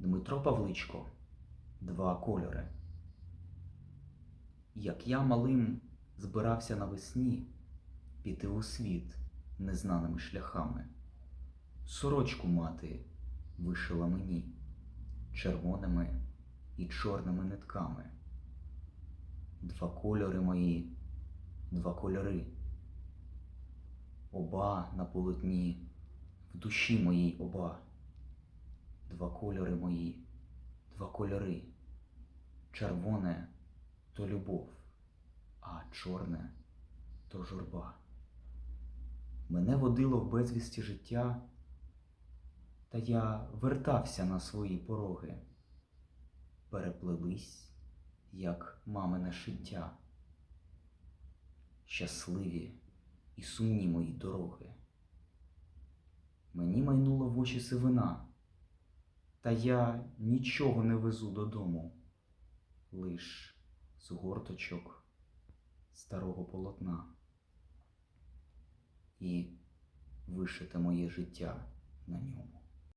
Дмитро Павличко, два кольори. Як я малим збирався навесні піти у світ незнаними шляхами, сорочку мати вишила мені червоними і чорними нитками. Два кольори мої, два кольори. Оба на полотні, в душі моїй оба. Два кольори мої, два кольори. Червоне то любов, а чорне то журба. Мене водило в безвісті життя, та я вертався на свої пороги. Переплелись, як мамине шиття. Щасливі і сумні мої дороги. Мені майнула в очі сивина, та я нічого не везу додому, лиш з горточок старого полотна. І вишите моє життя на ньому.